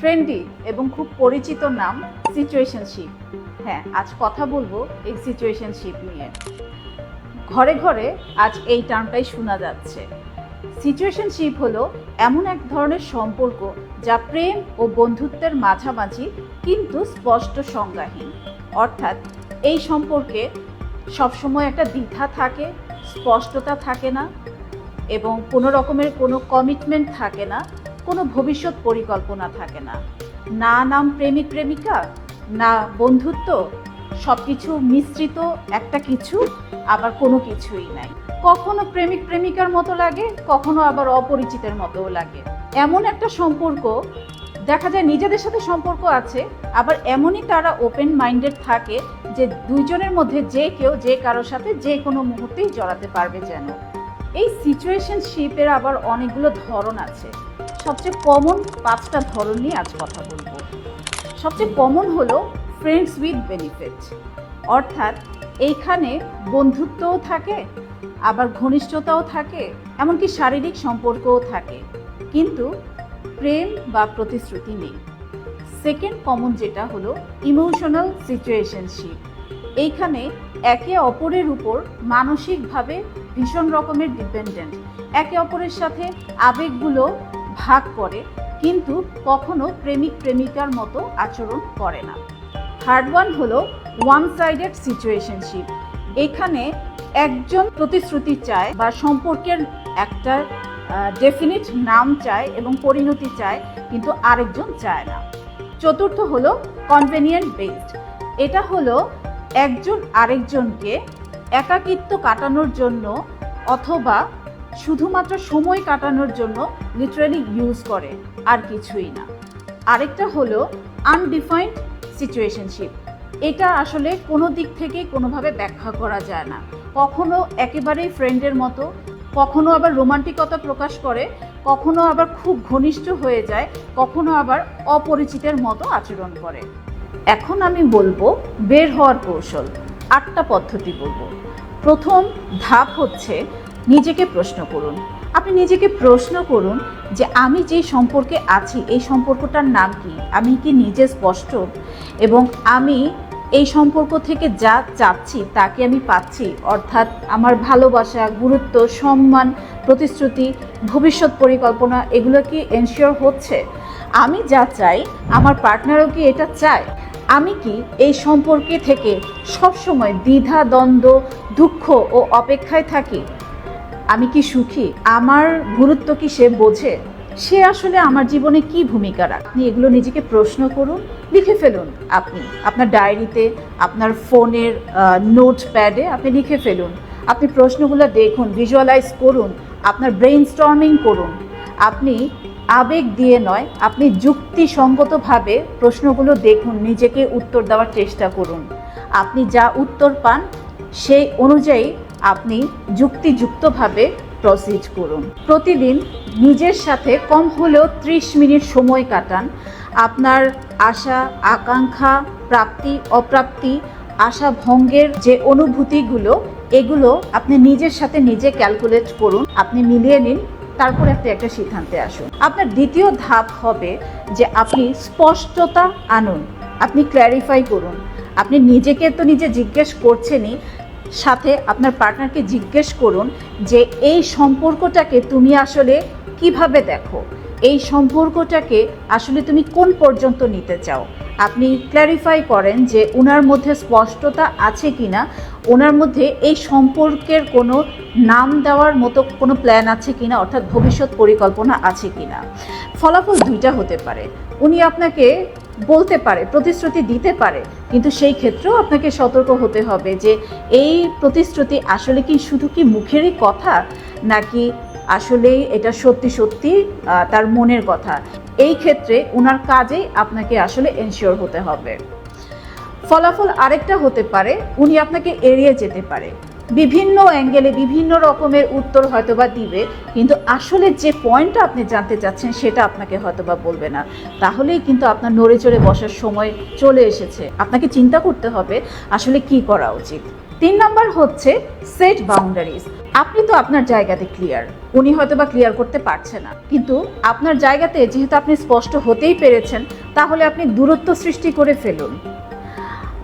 Trendy এবং খুব পরিচিত নাম সিচুয়েশনশিপ হ্যাঁ আজ কথা বলব এই সিচুয়েশনশিপ নিয়ে। ঘরে ঘরে আজ এই টার্মটাই শোনা যাচ্ছে। সিচুয়েশনশিপ হলো এমন এক ধরনের সম্পর্ক যা প্রেম ও বন্ধুত্বের মাঝামাঝি কিন্তু স্পষ্ট সংজ্ঞাহীন। অর্থাৎ এই সম্পর্কে সবসময় একটা দ্বিধা থাকে, স্পষ্টতা থাকে না এবং কোনো রকমের কোনো কমিটমেন্ট থাকে না। কোনো ভবিষ্যৎ পরিকল্পনা থাকে না। না নাম প্রেমিক প্রেমিকা, না বন্ধুত্ব সব কিছু মিশ্রিত একটা কিছু, আবার কোনো কিছুই নাই। কখনো প্রেমিক প্রেমিকার মতো লাগে, কখনো আবার অপরিচিতের মতোও লাগে। এমন একটা সম্পর্ক, দেখা যায় নিজেদের সাথে সম্পর্ক আছে, আবার এমনই তারা ওপেন মাইন্ডেড থাকে যে দুইজনের মধ্যে যে কেউ, যে কারোর সাথে যে কোনো মুহূর্তেই জড়াতে পারবে যেন। এই সিচুয়েশনশিপের আবার অনেকগুলো ধরন আছে। সবচেয়ে কমন পাঁচটা ধরন নিয়ে আজ কথা বলব। সবচেয়ে কমন হলো ফ্রেন্ডস উইথ বেনিফিট অর্থাৎ এইখানে বন্ধুত্বও থাকে, আবার ঘনিষ্ঠতাও থাকে, এমনকি শারীরিক সম্পর্কও থাকে। কিন্তু প্রেম বা প্রতিশ্রুতি নেই। সেকেন্ড কমন যেটা হলো ইমোশনাল সিচুয়েশনশিপ এইখানে একে অপরের উপর মানসিকভাবে ভীষণ রকমের ডিপেন্ডেন্ট একে অপরের সাথে আবেগগুলো ভাগ করে, কিন্তু কখনো প্রেমিক প্রেমিকার মতো আচরণ করে না। থার্ড ওয়ান হলো ওয়ান সাইডেড সিচুয়েশনশিপ এখানে একজন প্রতিশ্রুতি চায় বা সম্পর্কের একটা ডেফিনিট নাম চায় এবং পরিণতি চায়, কিন্তু আরেকজন চায় না। চতুর্থ হলো কনভেনিয়েন্ট বেসড এটা হলো একজন আরেকজনকে একাকিত্ব কাটানোর জন্য অথবা শুধুমাত্র সময় কাটানোর জন্য লিটারালি ইউজ করে, আর কিছুই না। আরেকটা হলো আনডিফাইন্ড সিচুয়েশনশিপ এটা আসলে কোনো দিক থেকে কোনোভাবে ব্যাখ্যা করা যায় না। কখনো একেবারেই ফ্রেন্ডের মতো, কখনো আবার রোমান্টিকতা প্রকাশ করে, কখনো আবার খুব ঘনিষ্ঠ হয়ে যায়, কখনো আবার অপরিচিতের মতো আচরণ করে। এখন আমি বলব বের হওয়ার কৌশল। আটটা পদ্ধতি বলব। প্রথম ধাপ হচ্ছে নিজেকে প্রশ্ন করুন। আপনি নিজেকে প্রশ্ন করুন যে আমি যে সম্পর্কে আছি, এই সম্পর্কটার নাম কি? আমি কি নিজে স্পষ্ট? এবং আমি এই সম্পর্ক থেকে যা চাচ্ছি, তাকে আমি পাচ্ছি? অর্থাৎ আমার ভালোবাসা, গুরুত্ব, সম্মান, প্রতিশ্রুতি, ভবিষ্যৎ পরিকল্পনা, এগুলো কি এনশিওর হচ্ছে? আমি যা চাই, আমার পার্টনারও কি এটা চায়? আমি কি এই সম্পর্কে থেকে সবসময় দ্বিধা, দ্বন্দ্ব, দুঃখ ও অপেক্ষায় থাকি? আমি কি সুখী? আমার গুরুত্ব কি সে বোঝে? সে আসলে আমার জীবনে কি ভূমিকা রাখ? আপনি এগুলো নিজেকে প্রশ্ন করুন, লিখে ফেলুন আপনি। আপনার ডায়েরিতে, আপনার ফোনের নোট প্যাডে আপনি লিখে ফেলুন। আপনি প্রশ্নগুলো দেখুন ভিজুয়ালাইজ করুন, আপনার ব্রেইন স্টর্মিং করুন। আপনি আবেগ দিয়ে নয়, আপনি যুক্তিসঙ্গতভাবে প্রশ্নগুলো দেখুন, নিজেকে উত্তর দেওয়ার চেষ্টা করুন। আপনি যা উত্তর পান, সেই অনুযায়ী আপনি যুক্তিযুক্তভাবে প্রসিড করুন। প্রতিদিন নিজের সাথে কম হলেও ত্রিশ মিনিট সময় কাটান। আপনার আশা, আকাঙ্ক্ষা, প্রাপ্তি, অপ্রাপ্তি, আশা ভঙ্গের যে অনুভূতিগুলো, এগুলো আপনি নিজের সাথে নিজে ক্যালকুলেট করুন। আপনি মিলিয়ে নিন, তারপরে আপনি একটা সিদ্ধান্তে আসুন। আপনার দ্বিতীয় ধাপ হবে যে আপনি স্পষ্টতা আনুন। আপনি ক্ল্যারিফাই করুন। আপনি নিজেকে তো নিজে জিজ্ঞেস করছেনই সাথে আপনার পার্টনারকে জিজ্ঞেস করুন যে, এই সম্পর্কটাকে তুমি আসলে কীভাবে দেখো? এই সম্পর্কটাকে আসলে তুমি কোন পর্যন্ত নিতে চাও? আপনি ক্ল্যারিফাই করেন যে ওনার মধ্যে স্পষ্টতা আছে কি না ওনার মধ্যে এই সম্পর্কের কোনো নাম দেওয়ার মতো কোনো প্ল্যান আছে কি না অর্থাৎ ভবিষ্যৎ পরিকল্পনা আছে কি না ফলাফল দুইটা হতে পারে। উনি আপনাকে বলতে পারে, প্রতিশ্রুতি দিতে পারে, কিন্তু সেই ক্ষেত্রেও আপনাকে সতর্ক হতে হবে যে এই প্রতিশ্রুতি আসলে কি শুধু কি মুখেরই কথা, নাকি আসলেই এটা সত্যি সত্যি তার মনের কথা। এই ক্ষেত্রে ওনার কাজেই আপনাকে আসলে এনশিওর হতে হবে। ফলাফল আরেকটা হতে পারে, উনি আপনাকে এড়িয়ে যেতে পারে। বিভিন্ন অ্যাঙ্গেলে বিভিন্ন রকমের উত্তর হয়তোবা দিবে, কিন্তু আসলে যে পয়েন্টটা আপনি জানতে চাচ্ছেন সেটা আপনাকে হয়তোবা বলবে না। তাহলেই কিন্তু আপনার নড়ে চড়ে বসার সময় চলে এসেছে। আপনাকে চিন্তা করতে হবে আসলে কি করা উচিত। তিন নাম্বার হচ্ছে সেট বাউন্ডারিজ আপনি তো আপনার জায়গাতে ক্লিয়ার উনি হয়তো বা ক্লিয়ার করতে পারছে না। কিন্তু আপনার জায়গাতে যেহেতু আপনি স্পষ্ট হতেই পেরেছেন, তাহলে আপনি দূরত্ব সৃষ্টি করে ফেলুন।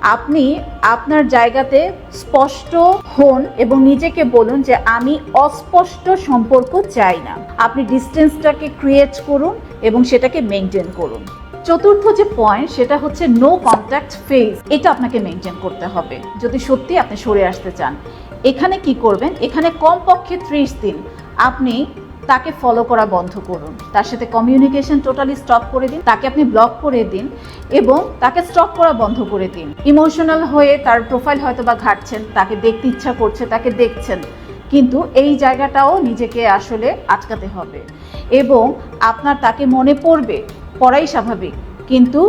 আপনি আপনার জায়গাতে স্পষ্ট হন এবং নিজেকে বলুন যে আমি অস্পষ্ট সম্পর্ক চাই না। আপনি ডিস্টেন্সটাকে ক্রিয়েট করুন এবং সেটাকে মেনটেন করুন। চতুর্থ যে পয়েন্ট সেটা হচ্ছে নো কন্ট্যাক্ট ফেজ এটা আপনাকে মেনটেন করতে হবে। যদি সত্যি আপনি সরে আসতে চান, এখানে কি করবেন? এখানে কমপক্ষে ত্রিশ দিন আপনি তাকে ফলো করা বন্ধ করুন। তার সাথে কমিউনিকেশন টোটালি স্টপ করে দিন, তাকে আপনি ব্লক করে দিন এবং তাকে স্টপ করা বন্ধ করে দিন। ইমোশনাল হয়ে তার প্রোফাইল হয়তো বা ঘাটছেন, তাকে দেখতে ইচ্ছা করছে, তাকে দেখছেন, কিন্তু এই জায়গাটাও নিজেকে আসলে আটকাতে হবে। এবং আপনার তাকে মনে পড়বে, পড়াই স্বাভাবিক। কিন্তু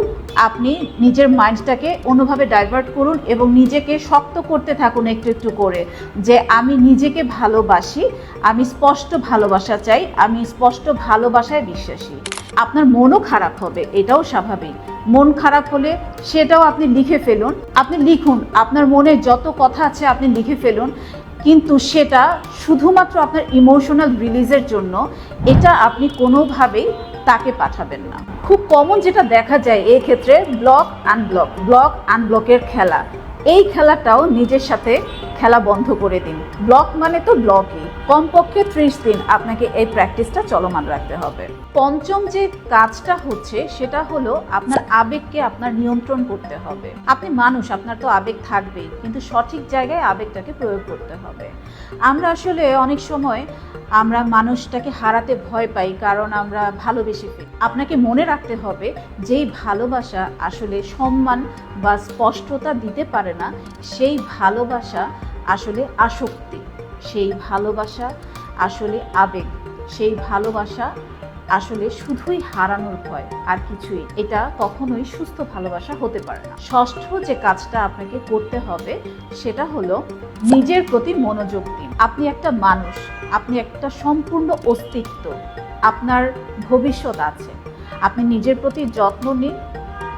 আপনি নিজের মাইন্ডটাকে অন্যভাবে ডাইভার্ট করুন এবং নিজেকে শক্ত করতে থাকুন একটু একটু করে যে আমি নিজেকে ভালোবাসি, আমি স্পষ্ট ভালোবাসা চাই, আমি স্পষ্ট ভালোবাসায় বিশ্বাসী। আপনার মনও খারাপ হবে, এটাও স্বাভাবিক। মন খারাপ হলে সেটাও আপনি লিখে ফেলুন, আপনি লিখুন, আপনার মনে যত কথা আছে আপনি লিখে ফেলুন, কিন্তু সেটা শুধুমাত্র আপনার ইমোশনাল রিলিজের জন্য, এটা আপনি কোনোভাবেই তাকে পাঠাবেন না। খুব কমন যেটা দেখা যায় এই ক্ষেত্রে ব্লক আনব্লক ব্লক আনব্লকের খেলা। এই খেলাটাও নিজের সাথে খেলা বন্ধ করে দিন। ব্লক মানে তো ব্লকই কমপক্ষে ত্রিশ দিন আপনাকে এই প্র্যাকটিসটা চলমান রাখতে হবে। পঞ্চম যে কাজটা হচ্ছে, সেটা হলো আপনার আবেগকে আপনার নিয়ন্ত্রণ করতে হবে। আপনি মানুষ, আপনার তো আবেগ থাকবেই, কিন্তু সঠিক জায়গায় আবেগটাকে প্রয়োগ করতে হবে। আমরা আসলে অনেক সময় আমরা মানুষটাকে হারাতে ভয় পাই, কারণ আমরা ভালোবেসে আপনাকে মনে রাখতে হবে, যেই ভালোবাসা আসলে সম্মান বা স্পষ্টতা দিতে পারে না, সেই ভালোবাসা আসলে আসক্তি। সেই ভালোবাসা আসলে আবেগ, সেই ভালোবাসা আসলে শুধুই হারানোর ভয় আর কিছুই। এটা কখনোই সুস্থ ভালোবাসা হতে পারে না। ষষ্ঠ যে কাজটা আপনাকে করতে হবে, সেটা হলো নিজের প্রতি মনোযোগ দিন। আপনি একটা মানুষ, আপনি একটা সম্পূর্ণ অস্তিত্ব, আপনার ভবিষ্যৎ আছে। আপনি নিজের প্রতি যত্ন নিন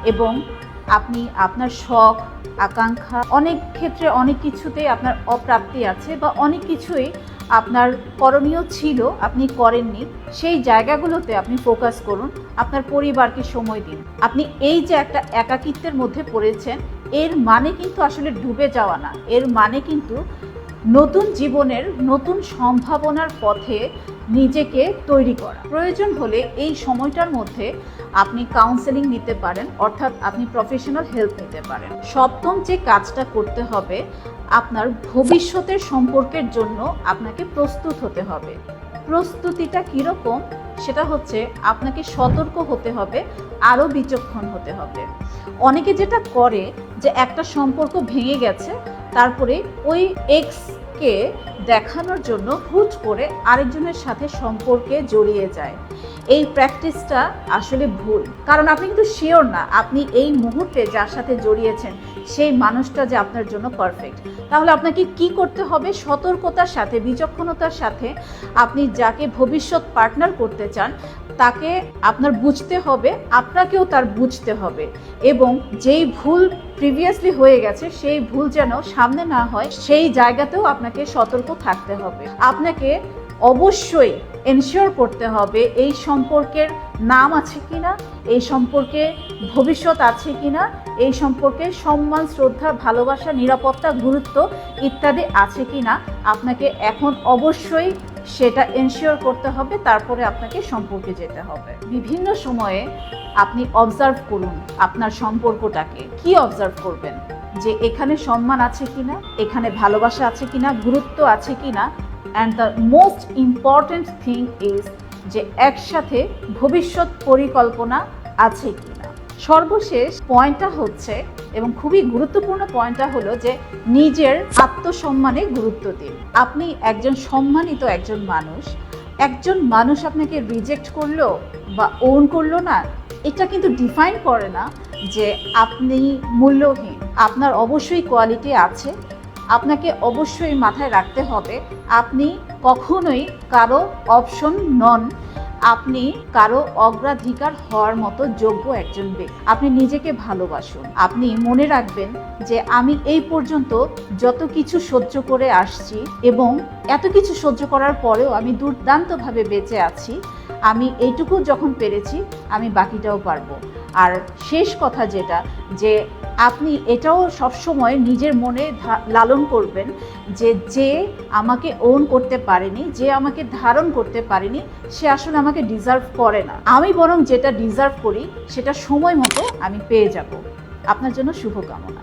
এবং আপনি আপনার শখ আকাঙ্ক্ষা। অনেক ক্ষেত্রে অনেক কিছুতেই আপনার অপ্রাপ্তি আছে বা অনেক কিছুই আপনার করণীয় ছিল, আপনি করেননি। সেই জায়গাগুলোতে আপনি ফোকাস করুন, আপনার পরিবারকে সময় দিন। আপনি এই যে একটা একাকিত্বের মধ্যে পড়েছেন, এর মানে কিন্তু আসলে ডুবে যাওয়া না। এর মানে কিন্তু নতুন জীবনের নতুন সম্ভাবনার পথে নিজেকে তৈরি করা। প্রয়োজন হলে এই সময়টার মধ্যে আপনি কাউন্সেলিং নিতে পারেন, অর্থাৎ আপনি প্রফেশনাল হেল্প নিতে পারেন। সপ্তম যে কাজটা করতে হবে, আপনার ভবিষ্যতের সম্পর্কের জন্য আপনাকে প্রস্তুত হতে হবে। প্রস্তুতিটা কীরকম, সেটা হচ্ছে আপনাকে সতর্ক হতে হবে, আরও বিচক্ষণ হতে হবে। অনেকে যেটা করে যে একটা সম্পর্ক ভেঙে গেছে তারপরে ওই এক্সকে দেখানোর জন্য হুট করে আরেকজনের সাথে সম্পর্কে জড়িয়ে যায়। এই প্র্যাকটিসটা আসলে ভুল। কারণ আপনি কিন্তু শিওর না, আপনি এই মুহূর্তে যার সাথে জড়িয়েছেন, সেই মানুষটা যে আপনার জন্য পারফেক্ট তাহলে আপনাকে কি করতে হবে? সতর্কতার সাথে, বিচক্ষণতার সাথে আপনি যাকে ভবিষ্যৎ পার্টনার করতে চান, তাকে আপনার বুঝতে হবে, আপনাকেও তার বুঝতে হবে। এবং যেই ভুল প্রিভিয়াসলি হয়ে গেছে, সেই ভুল যেন সামনে না হয়, সেই জায়গাতেও আপনাকে সতর্ক থাকতে হবে। আপনাকে অবশ্যই এনশিওর করতে হবে এই সম্পর্কের নাম আছে কিনা, এই সম্পর্কে ভবিষ্যৎ আছে কিনা, এই সম্পর্কে সম্মান, শ্রদ্ধা, ভালোবাসা, নিরাপত্তা, গুরুত্ব ইত্যাদি আছে কিনা আপনাকে এখন অবশ্যই সেটা এনশিওর করতে হবে, তারপরে আপনাকে সম্পর্কে যেতে হবে। বিভিন্ন সময়ে আপনি অবজার্ভ করুন আপনার সম্পর্কটাকে। কি অবজার্ভ করবেন? যে এখানে সম্মান আছে কিনা, এখানে ভালোবাসা আছে কিনা, গুরুত্ব আছে কিনা and the most important thing is যে একসাথে ভবিষ্যৎ পরিকল্পনা আছে কিনা। সর্বশেষ পয়েন্টটা হচ্ছে এবং খুবই গুরুত্বপূর্ণ পয়েন্টটা হলো যে নিজের আত্মসম্মানে গুরুত্ব দিন। আপনি একজন সম্মানিত একজন মানুষ একজন মানুষ আপনাকে রিজেক্ট করল বা ওন করল না, এটা কিন্তু ডিফাইন করে না যে আপনি মূল্যহীন। আপনার অবশ্যই কোয়ালিটি আছে আপনাকে অবশ্যই মাথায় রাখতে হবে, আপনি কখনোই কারও অপশন নন। আপনি কারও অগ্রাধিকার হওয়ার মতো যোগ্য একজন ব্যক্তি। আপনি নিজেকে ভালোবাসুন। আপনি মনে রাখবেন যে আমি এই পর্যন্ত যত কিছু সহ্য করে আসছি এবং এত কিছু সহ্য করার পরেও আমি দুর্দান্তভাবে বেঁচে আছি। আমি এইটুকু যখন পেরেছি, আমি বাকিটাও পারব। আর শেষ কথা যেটা, যে আপনি এটাও সবসময় নিজের মনে লালন করবেন যে যে আমাকে ওন করতে পারেনি, যে আমাকে ধারণ করতে পারেনি, সে আসলে আমাকে ডিজার্ভ করে না। আমি বরং যেটা ডিজার্ভ করি, সেটা সময় মতো আমি পেয়ে যাব। আপনার জন্য শুভকামনা।